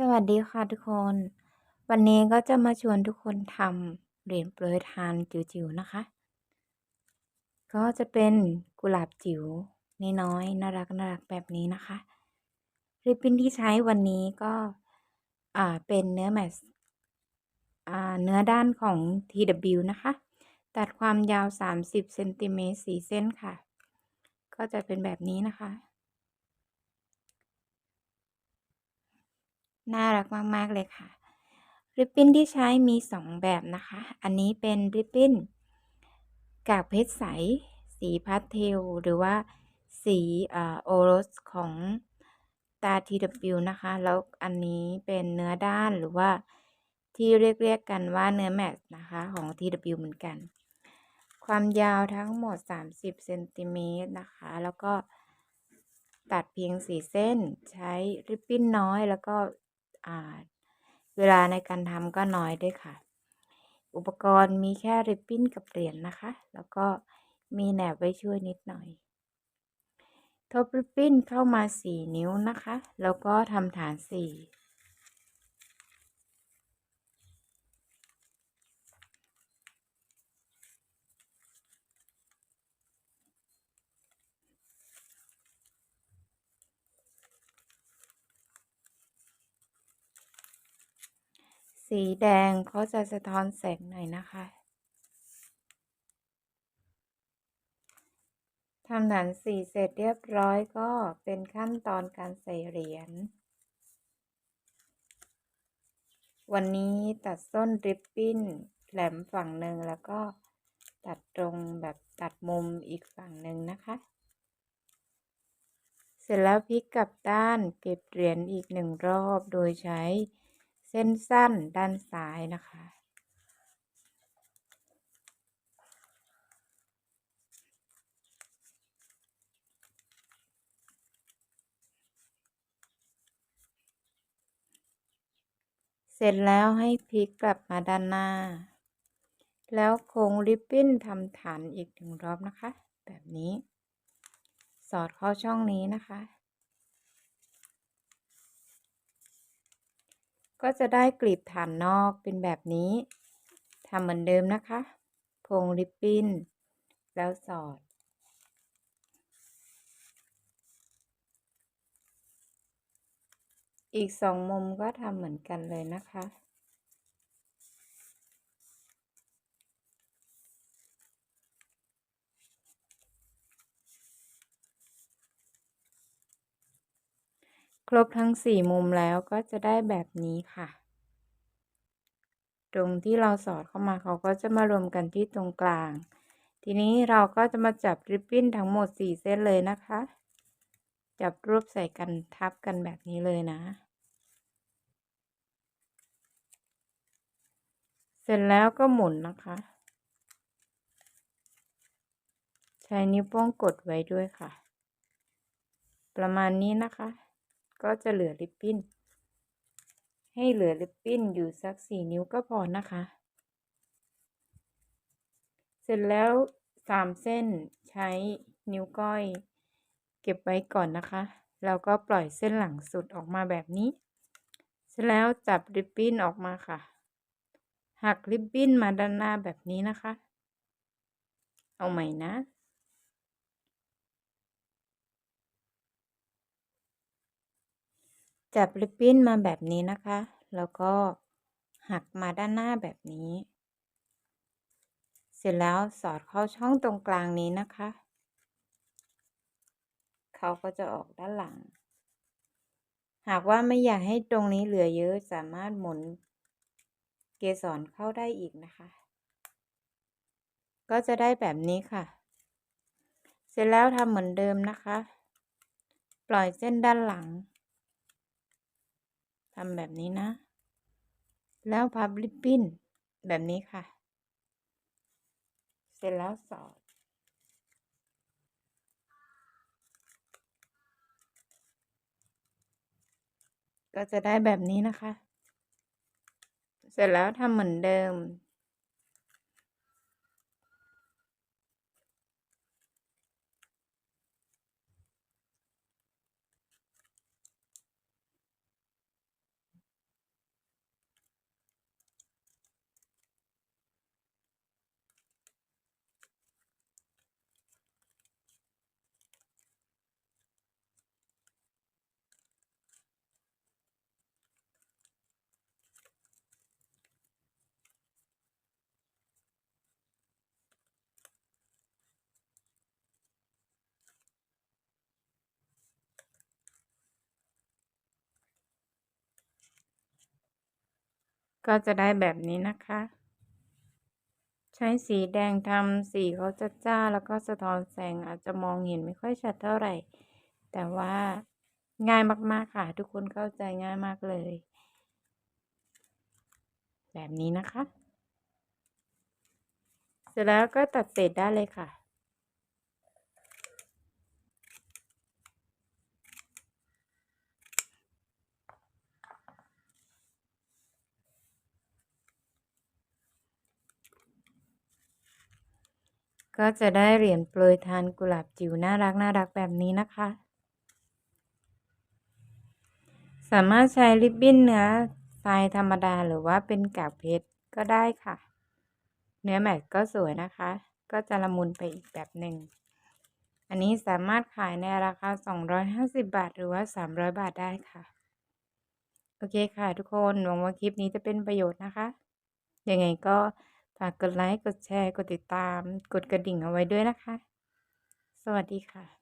สวัสดีค่ะทุกคน วันนี้ก็จะมาชวนทุกคนทำเหรียญโปรยทานจิ๋วๆนะคะ ก็จะเป็นกุหลาบจิ๋วน้อยๆน่ารักน่ารักแบบนี้นะคะ ริบบิ้นที่ใช้วันนี้ก็อ่าเป็นเนื้อแมสอ่าเนื้อด้านของ TW นะคะ ตัดความยาว 30เซนติเมตร4เส้นค่ะ ก็จะเป็นแบบนี้นะคะ น่ารักมาก ๆ เลยค่ะ ริบบิ้นที่ใช้มี 2 แบบนะคะ อันนี้เป็นริบบิ้นกากเพชรใส สีพาสเทล หรือว่าสีโอรสของตา TW นะคะ แล้วอันนี้เป็นเนื้อด้านหรือว่าที่เรียกเรียกกันว่าเนื้อแมสนะคะของ TW เหมือนกัน ความยาวทั้งหมด 30เซนติเมตรนะคะ แล้วก็ตัดเพียง4เส้นใช้ริบบิ้นน้อย แล้วก็ เวลาในการทำก็น้อยด้วยค่ะ อุปกรณ์มีแค่ริบบิ้นกับเหรียญนนะคะ แล้วก็มีแหนบไว้ช่วยนิดหน่อย ทบริบบิ้นเข้ามา 4 นิ้วนะคะ แล้วก็ทำฐาน 4 สีแดงเขาจะสะท้อนแสงหน่อยนะคะทำฐานสีเสร็จเรียบร้อยก็เป็นขั้นตอนการใส่เหรียญ วันนี้ตัดส้นริบบิ้นแหลมฝั่งหนึ่งแล้วก็ตัดตรงแบบตัดมุมอีกฝั่งหนึ่งนะคะ เสร็จแล้วพลิกกลับด้านเก็บเหรียญอีกหนึ่งรอบโดยใช้ เส้นสั้นด้านซ้ายนะคะ เสร็จแล้วให้พลิกกลับมาด้านหน้า แล้วโค้งริบบิ้นทำฐานอีกหนึ่งรอบนะคะ แบบนี้ สอดเข้าช่องนี้นะคะ ก็จะได้กลีบฐานนอกเป็นแบบนี้ทำเหมือนเดิมนะคะ พงริบบิ้น แล้วสอด อีกสองมุมก็ทำเหมือนกันเลยนะคะ ครบทั้งสี่มุมแล้วก็จะได้แบบนี้ค่ะ ตรงที่เราสอดเข้ามาเขาก็จะมารวมกันที่ตรงกลาง ทีนี้เราก็จะมาจับริบบิ้นทั้งหมดสี่เส้นเลยนะคะ จับรวบใส่กันทับกันแบบนี้เลยนะ เสร็จแล้วก็หมุนนะคะ ใช้นิ้วโป้งกดไว้ด้วยค่ะ ประมาณนี้นะคะ ก็จะเหลือริบบิ้น ให้เหลือริบบิ้นอยู่สักสี่นิ้วก็พอนะคะ เสร็จแล้วสามเส้นใช้นิ้วก้อย เก็บไว้ก่อนนะคะ แล้วก็ปล่อยเส้นหลังสุดออกมาแบบนี้ เสร็จแล้วจับริบบิ้นออกมาค่ะ หักริบบิ้นมาด้านหน้าแบบนี้นะคะ เอาใหม่นะ จับริบบิ้นมาแบบนี้นะคะ แล้วก็หักมาด้านหน้าแบบนี้ เสร็จแล้วสอดเข้าช่องตรงกลางนี้นะคะ เขาก็จะออกด้านหลัง หากว่าไม่อยากให้ตรงนี้เหลือเยอะสามารถหมุนเกสรเข้าได้อีกนะคะ ก็จะได้แบบนี้ค่ะ เสร็จแล้วทำเหมือนเดิมนะคะ ปล่อยเส้นด้านหลัง ทำแบบนี้นะ แล้วพับริบบิ้นแบบนี้ค่ะ เสร็จแล้วสอด ก็จะได้แบบนี้นะคะ เสร็จแล้วทำเหมือนเดิม ก็จะได้แบบนี้นะคะ ใช้สีแดงทำสีเขาจะจ้าแล้วก็สะท้อนแสงอาจจะมองเห็นไม่ค่อยชัดเท่าไหร่ แต่ว่าง่ายมากๆค่ะ ทุกคนเข้าใจง่ายมากเลย แบบนี้นะคะ เสร็จแล้วก็ตัดเศษได้เลยค่ะ ก็จะได้เหรียญโปรยทานกุหลาบจิ๋วน่ารักน่ารักแบบนี้นะคะ สามารถใช้ริบบิ้นเนื้อทรายธรรมดาหรือว่าเป็นกากเพชรก็ได้ค่ะ เนื้อแมทก็สวยนะคะ ก็จะละมุนไปอีกแบบหนึ่ง อันนี้สามารถขายในราคา 250 บาท หรือว่า 300 บาทได้ค่ะ โอเคค่ะทุกคนหวังว่าคลิปนี้จะเป็นประโยชน์นะคะ ยังไงก็ ฝากกดไลค์ กดแชร์ กดติดตาม กดกระดิ่งเอาไว้ด้วยนะคะ สวัสดีค่ะ